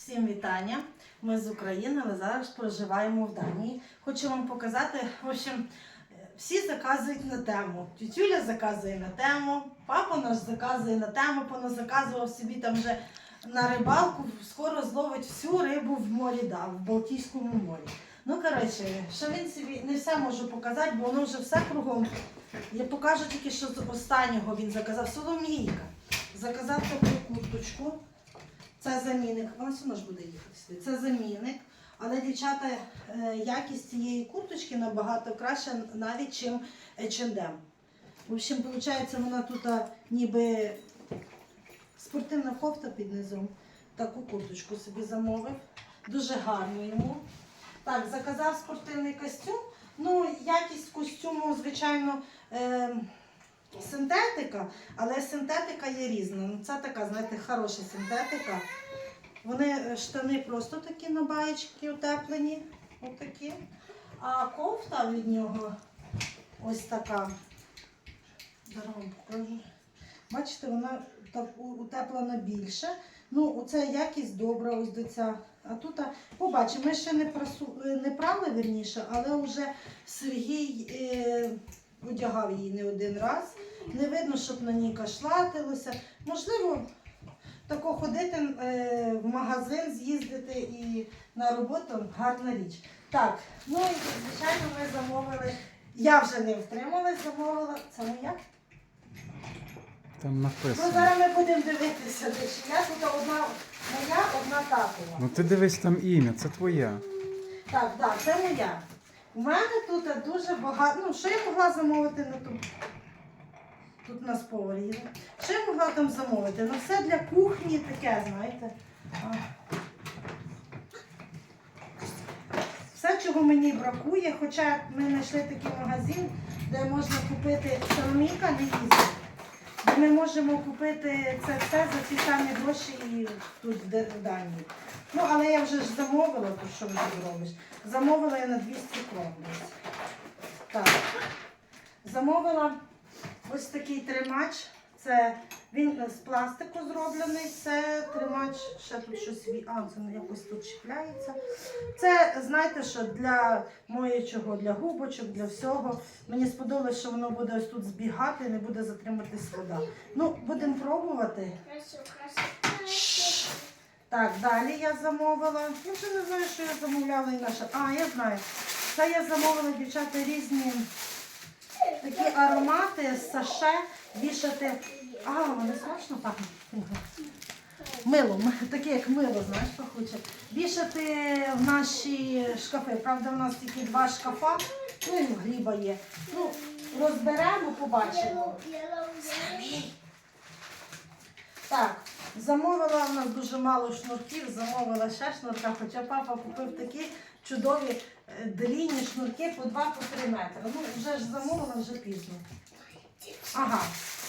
Всім вітання. Ми з України, але зараз проживаємо в Данії. Хочу вам показати, в общем, всі заказують на тему. Тютюля заказує на тему, папа наш заказує на тему, поназаказував собі там вже на рибалку, скоро зловить всю рибу в морі, да, в Балтійському морі. Ну, коротше, що він собі не все можу показати, бо воно вже все кругом. Я покажу тільки, що з останнього він заказав. Соломійка. Заказав таку курточку. Це замінник. Вона все одно ж буде їхати сюди. Це замінник. Але, дівчата, е, якість цієї курточки набагато краща навіть, чим H&M. В общем, виходить, вона тут ніби спортивна кофта під низом. Таку курточку собі замовив. Дуже гарно йому. Так, заказав спортивний костюм. Ну, якість костюму, звичайно, е, синтетика, але синтетика є різна. Ну, це така, знаєте, хороша синтетика. Вони е, штани просто такі на баєчки утеплені. Отакі. А кофта від нього ось така. Зараз покажу. Бачите, вона утеплена більше. Ну, оця якість добра, ось до ця. А тут, побачимо, ми ще не, прасу, е, не прали верніше, але вже Сергій е, одягав її не один раз. Не видно, щоб на ній кашлатилося. Можливо, тако ходити е, в магазин, з'їздити і на роботу гарна річ. Так, ну і звичайно, ми замовили. Я вже не втрималась, замовила. Це моя? Там Ну написано. зараз ми будемо дивитися, де чи я тут одна моя, одна татова. Ну ти дивись там ім'я, це твоя. Так, так, це моя. У мене тут дуже багато. Ну, що я могла замовити на ту. Тут у нас повар. Що я могла там замовити? Ну, все для кухні таке, знаєте. Все, чого мені бракує, хоча ми знайшли такий магазин, де можна купити соломійка не. Ми можемо купити це все за ті самі гроші і тут в Данії. Ну, але я вже ж замовила, то що вже зробиш? Замовила я на 200 крон. Так. Замовила ось такий тримач. Це він з пластику зроблений. Це тримач, ще тут щось А, це якось тут чіпляється. Це, знаєте, що для моєчого, для губочок, для всього. Мені сподобалось, що воно буде ось тут збігати, і не буде затриматись вода. Ну, будемо пробувати. Так, далі я замовила. Я вже не знаю, що я замовляла інакше. А, я знаю. Це я замовила, дівчата, різні такі аромати саше вішати. А, вони смачно пахнуть. Милом, таке як мило, знаєш, пахуче. Вішати в наші шкафи. Правда, в нас тільки два шкафа, ну і гліба є. Ну, розберемо, побачимо. Так, замовила у нас дуже мало шнурків, замовила ще шнурка, хоча папа купив такі чудові е, длінні шнурки по 2-3 метри. Ну, вже ж замовила, вже пізно. Ага.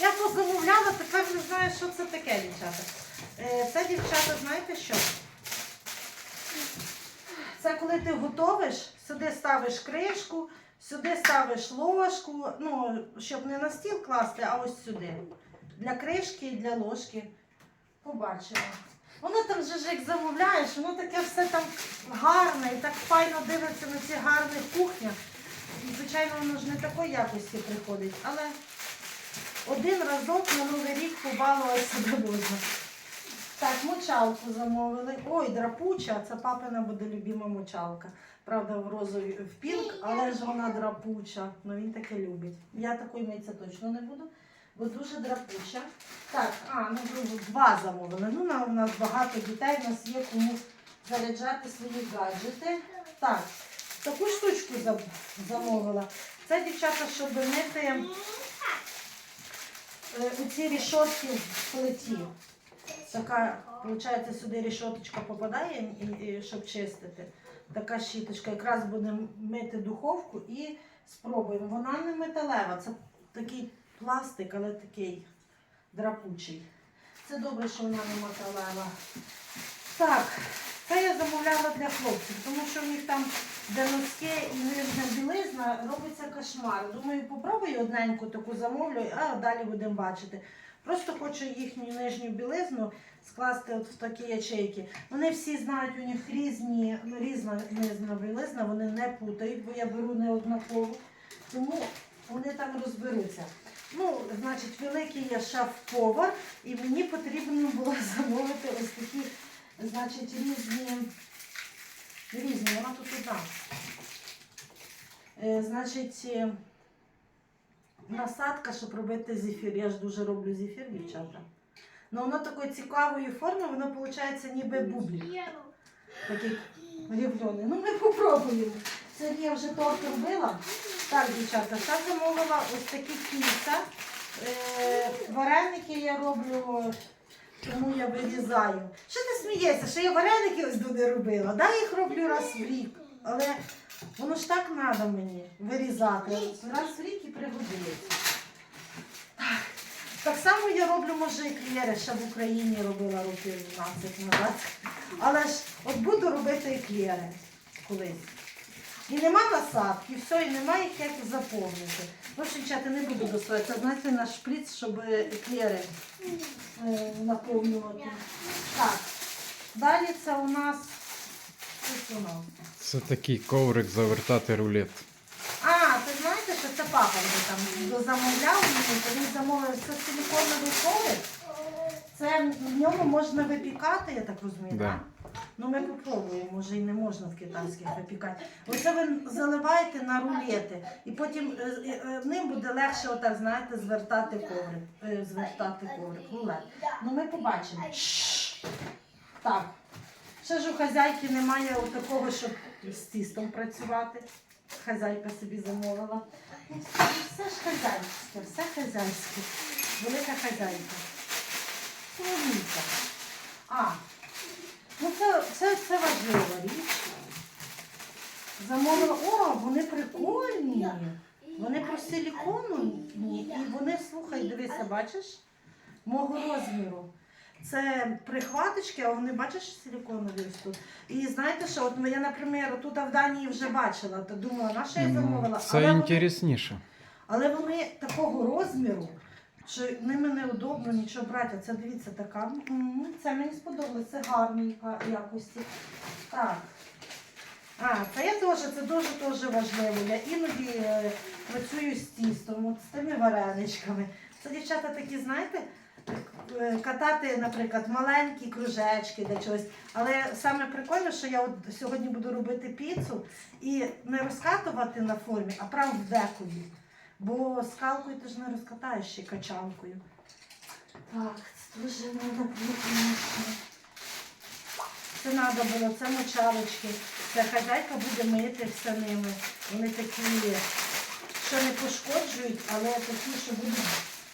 Я позамовляла, тепер не знаю, що це таке, дівчата. Е, Це, дівчата, знаєте що? Це коли ти готовиш, сюди ставиш кришку, сюди ставиш ложку, ну, щоб не на стіл класти, а ось сюди. Для кришки і для ложки. Побачимо. Воно там же ж як замовляєш, воно таке все там гарне і так файно дивиться на ці гарних кухнях. І, звичайно, воно ж не такої якості приходить, але один разок на Новий рік побалувати себе можна. Так, мочалку замовили. Ой, драпуча, це папина буде любима мочалка. Правда, в розові в пінк, але ж вона драпуча. Ну він таке любить. Я такої митися точно не буду, бо дуже драпуча. Так, а, ну два замовили. Ну, у нас багато дітей, у нас є кому заряджати свої гаджети. Так, таку штучку замовила. Це дівчата, щоб мити е, оці рішотки в плиті. Така, виходить, сюди рішоточка попадає, і, і, щоб чистити. Така щіточка. Якраз будемо мити духовку і спробуємо. Вона не металева, це такий пластик, але такий драпучий. Це добре, що вона не металева. Так, це я замовляла для хлопців, тому що в них там, носки і нижня білизна, робиться кошмар. Думаю, попробую одненьку таку замовлю, а далі будемо бачити. Просто хочу їхню нижню білизну скласти от в такі ячейки. Вони всі знають, у них різні, різна нижня білизна, вони не путають, бо я беру не однаково. Тому вони там розберуться. Ну, значить, великий я шеф-повар, і мені потрібно було замовити ось такі, значить, різні, різні, вона тут одна. Е, значить, е, насадка, щоб робити зефір. Я ж дуже роблю зефір, дівчата. Ну, воно такої цікавої форми, воно виходить ніби бублик. Такий рівлений. Ну, ми попробуємо. Сьогодні я вже торт робила. Так, дівчата, ще замовила ось такі кільця. Е, вареники я роблю, тому я вирізаю. Що ти смієшся? Що я вареники ось не робила? Да, їх роблю раз в рік. Але воно ж так треба мені вирізати. Раз в рік і пригодиться. Так. Так само я роблю, може, еклери, ще в Україні робила років 12 назад. Але ж от буду робити еклери колись. І нема насадки, все, і немає як заповнити. Ну, дівчата, не буду доставати. Це, знаєте, на шприц, щоб еклери е, наповнювати. Так. Далі це у нас. Ось воно. Це такий коврик завертати рулет. А, ти знаєте, що це папа вже там замовляв мені, то він замовив це силіконовий коврик. Це в ньому можна випікати, я так розумію, Да. так? Ну ми попробуємо, може і не можна в китайських випікати. Оце ви заливаєте на рулети, і потім е, е, е, ним буде легше, отак, знаєте, звертати коврик. Звертати коврик, рулет. Ну ми побачимо. Так. Ще ж у хазяйки немає такого, щоб з тістом працювати. Хазяйка собі замовила. Все, ж хазяйське, все хазяйське. Велика хазяйка. Умніця. А, ну це, це, це важлива річ. Замовила. О, вони прикольні. Вони про силіконові і вони, слухай, дивися, бачиш, мого розміру. Це прихваточки, а вони бачиш силіконові ось тут. І знаєте що, от я, наприклад, тут в Данії вже бачила, то думала, на що я замовила. Це Але вони- інтересніше. але вони такого розміру, що ними неудобно нічого брати. Це дивіться, така. Це мені сподобалось, це гарненька якості. Так. А, це я теж, це дуже теж важливо. Я іноді е, працюю з тістом, от з тими вареничками. Це дівчата такі, знаєте, е, катати, наприклад, маленькі кружечки для чогось. Але саме прикольне, що я от сьогодні буду робити піцу і не розкатувати на формі, а прямо в декові. Бо скалкою ти ж не розкатаєш ще качанкою. Так, це дуже треба було, звісно. Це треба було, це мочалочки. Це хазяйка буде мити все ними. Вони такі, що не пошкоджують, але такі, що будуть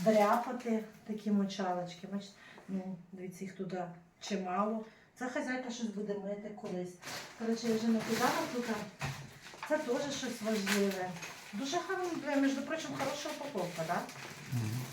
дряпати такі мочалочки. Бачите, ну, дивіться, їх туди чимало. Це хазяйка щось буде мити колись. Коротше, я вже накидала тут. Це теж щось важливе. Дуже гарно, між прочим, хороша упаковка, так?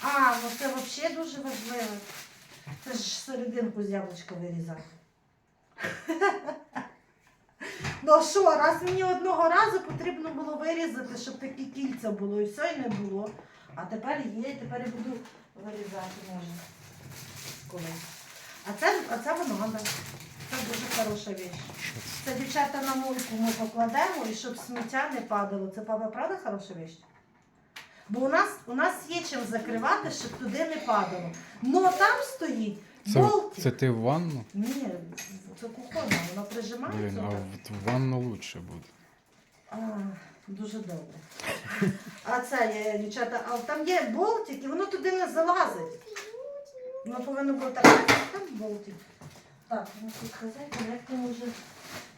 А, ну це взагалі дуже важливо. Це ж серединку з яблучка вирізати. Ну що, раз мені одного разу потрібно було вирізати, щоб такі кільця було, і все, і не було. А тепер є, і тепер я буду вирізати можна. Колись. А це, а це воно. Це дуже хороша річ. Це? Дівчата на мойку ми покладемо і щоб сміття не падало. Це папа, правда хороша річ? Бо у нас, у нас є чим закривати, щоб туди не падало. Ну а там стоїть Це, болтик. це ти в ванну? Ні, це кухонна, вона прижимається. Блін, а отак. в в ванну лучше буде. А, дуже добре. А це є, дівчата, а там є болтик, і воно туди не залазить. Воно повинно бути так, там болтик. Так, ну тут хазяйка, як ми вже.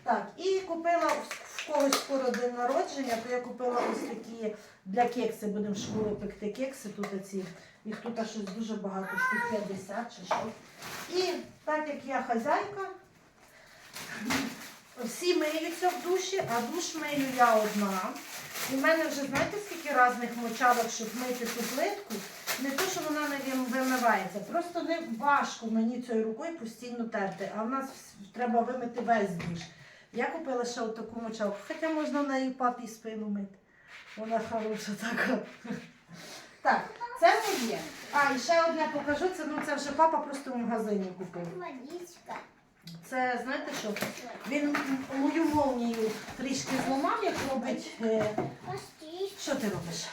Так, і купила в когось скоро день народження, то я купила ось такі для кекси, будемо в школі пекти кекси, тут оці. Їх тут щось дуже багато, штук 50 чи що. І так як я хазяйка, всі миються в душі, а душ мию я одна. І в мене вже знаєте, скільки різних мочалок, щоб мити ту плитку. Не то, що вона не вимивається, просто не важко мені цією рукою постійно терти. А в нас треба вимити весь душ. Я купила ще таку мочалку, хоча можна нею папі спину мити. Вона хороша така. Так, Це моє. А, і ще одне покажу, це, ну, це вже папа просто в магазині купив. Водичка. Це знаєте що? Він мою молнію трішки зламав, як робить. е, Що ти робиш?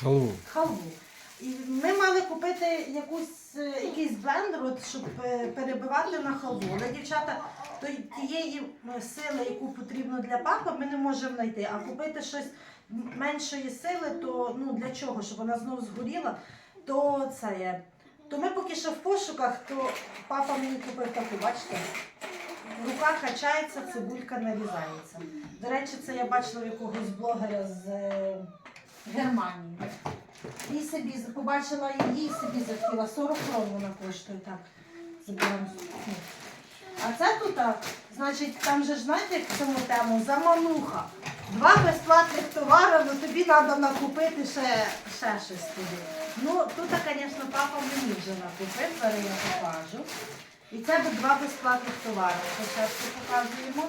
Халву. халву. Ми мали купити якусь, е, якийсь блендер, от, щоб е, перебивати на халву. Дівчата то тієї е, сили, яку потрібно для папи, ми не можемо знайти. А купити щось меншої сили, то ну для чого? Щоб вона знову згоріла, то це є. То ми поки що в пошуках, то папа мені купив таку, бачите? Рука качається, цибулька нарізається. До речі, це я бачила в якогось блогера з Германії. І собі побачила її, і собі захотіла. 40 крон вона коштує так. А це тут, значить, там же ж знаєте, в цьому тему замануха. Два безплатних товари, ну тобі треба накупити ще, ще щось тобі. Ну, тут, звісно, папа мені вже накупив, зараз я покажу. І це два безплатних товари. Спочатку показуємо,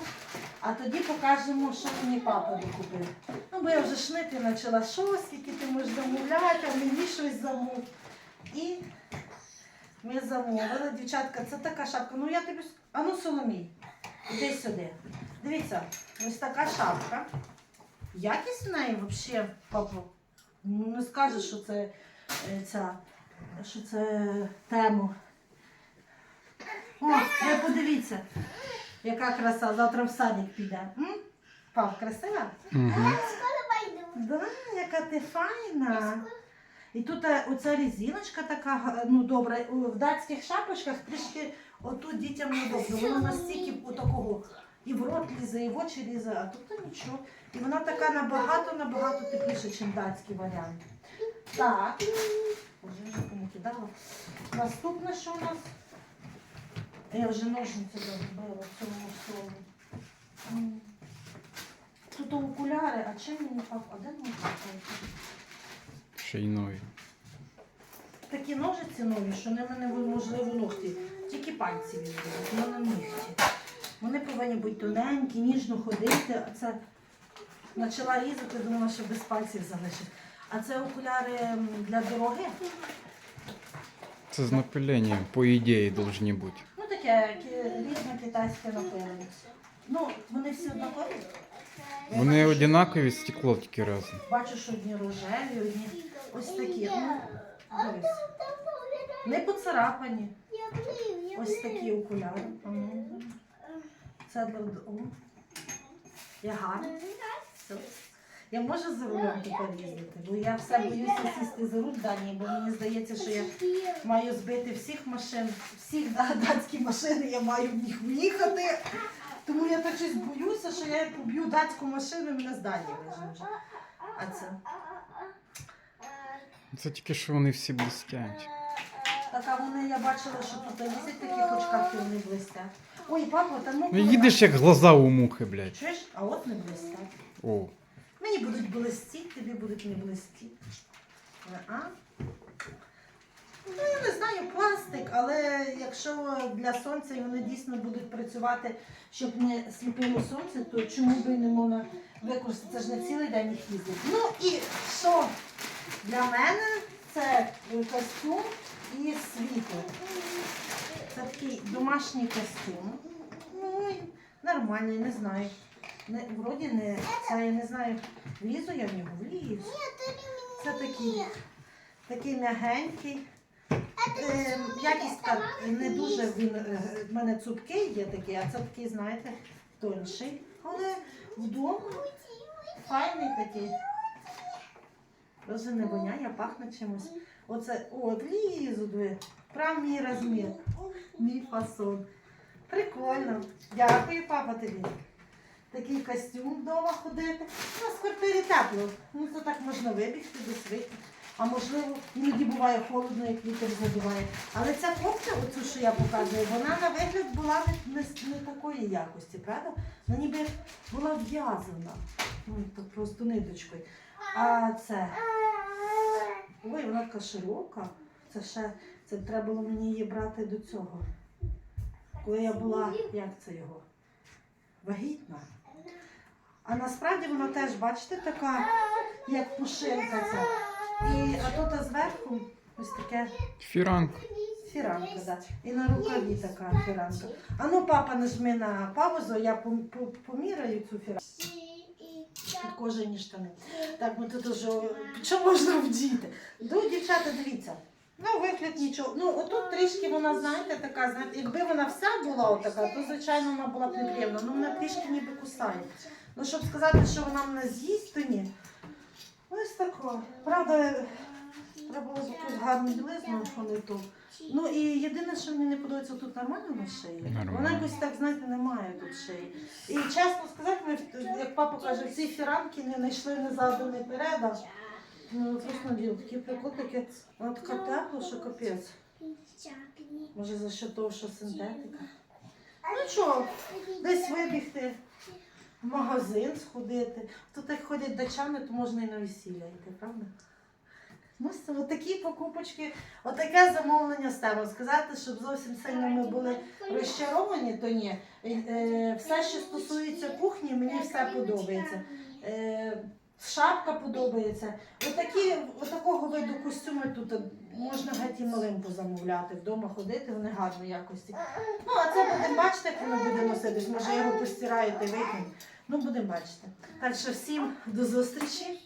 а тоді покажемо, що мені папа докупив. Ну, бо я вже шнити почала, що, скільки ти можеш замовляти, а мені щось замов. І ми замовили. Дівчатка, це така шапка. Ну я тобі. А ну Соломій, іди сюди. Дивіться, ось така шапка. Якість в неї взагалі, папа, ну не скажеш, що це е, ця, що це тему. О, ви подивіться, яка краса, завтра в садик піде. М? Пап, красива? Угу. Скоро пойду. Да, яка ти файна. І тут е, оця резиночка така, га- ну добра. У- В датських шапочках трішки отут дітям не добре. Воно настільки такого і в рот лізе, і в очі лізе, а тут нічого. І вона така набагато набагато тепліша, ніж датський варіант. Так. Боже, я вже понакидала. Наступне, що у нас? Я вже ножниці розбила в цьому всьому. М. Тут окуляри, а чим мені папа? Де ножниці? Ще й нові. Такі ножиці нові, що ними неможливо ногті. Тільки пальці відбувають, в мене нігті. Вони повинні бути тоненькі, ніжно ходити. А це почала різати, думала, що без пальців залишить. А це окуляри м, для дороги. Це з напиленням, по ідеї, повинні бути. Ну різне китайське напилення. Ну, вони всі однакові. Вони однакові, стекло тільки разне. Бачу, що одні рожеві, одні ось такі. Ну, дивись. Не поцарапані. Ось такі окуляри. Це для. Я гарна. Я можу за рулем тепер їздити, бо я все боюся сісти за руль Дані, бо мені здається, що я маю збити всіх машин, всіх да- датські машини, я маю в них в'їхати. Тому я так щось боюся, що я поб'ю датську машину і мене з Дані вижу. А це? Це тільки що вони всі блистять. Так, а вони, я бачила, що тут їздять такі хочкавки, вони блистять. Ой, папа, там ну. Ну їдеш як глаза у мухи, блядь. Чуєш? А от не блистять. О. Мені будуть блистіти, тобі будуть не блистіти. А? Ну, я не знаю, пластик, але якщо для сонця вони дійсно будуть працювати, щоб не сліпило сонце, то чому би не можна використати? Це ж не цілий день їх їздить. Ну і що для мене це костюм і світло. Це такий домашній костюм. Ну, нормальний, не знаю. Не, вроді не, це я не знаю, влізу я в нього, влізу. Це такий, такий м'ягенький. Е, якість не дуже він, е, в мене цупкий є такий, а це такий, знаєте, тонший. Але вдома файний такий. Дуже не воняє, пахне чимось. Оце, о, влізу, диви. Прям мій розмір, мій фасон. Прикольно. Дякую, папа, тобі. Такий костюм вдома ходити. У нас в квартирі тепло. Ну це так можна вибігти, десь вийти. А можливо, іноді буває холодно, як вітер задуває. Але ця кофта, оцю, що я показую, вона на вигляд була не, не, такої якості, правда? Вона ніби була в'язана. Ну, то просто ниточкою. А це. Ой, вона така широка. Це ще це треба було мені її брати до цього. Коли я була, як це його? Вагітна. А насправді вона теж, бачите, така, як пушинка ця. І, а тут зверху ось таке Фіранка. фіранка, да. І на рукаві така фіранка. А ну, папа, нажми на паузу, я пом- по- поміряю цю фіранку. Тут кожані штани. Так, ми тут уже що можна вдіти? Ну, дівчата, дивіться. Ну, вигляд нічого. Ну, отут трішки вона, знаєте, така, знаєте, якби вона вся була отака, то звичайно вона була б неприємна. Ну, вона трішки ніби кусає. Ну, щоб сказати, що вона мене з'їсть, то ні. Ось тако. Правда, треба було б якусь гарну білизну, не то. Ну і єдине, що мені не подобається, тут нормально на шиї. Вона якось так, знаєте, немає тут шиї. І чесно сказати, ми, як папа каже, ці фіранки не знайшли не ззаду, не переда. Ну, от діло, такі прикутики, така тепла, що капець. Може за що того, що синтетика. Ну що, десь вибігти, в магазин сходити. Тут як ходять дачани, то можна і на весілля йти, правда? Ну, це отакі покупочки, отаке замовлення тебе. Сказати, щоб зовсім сильно ми були розчаровані, то ні. Е, е, Все, що стосується кухні, мені все подобається. Шапка подобається. Отакі, отакого виду костюми тут можна геть і малим позамовляти, вдома ходити, вони гарної якості. Ну, а це будемо бачити, як воно буде носитись. Може, його постираєте, викинь. Ну, будемо бачити. Так що всім до зустрічі.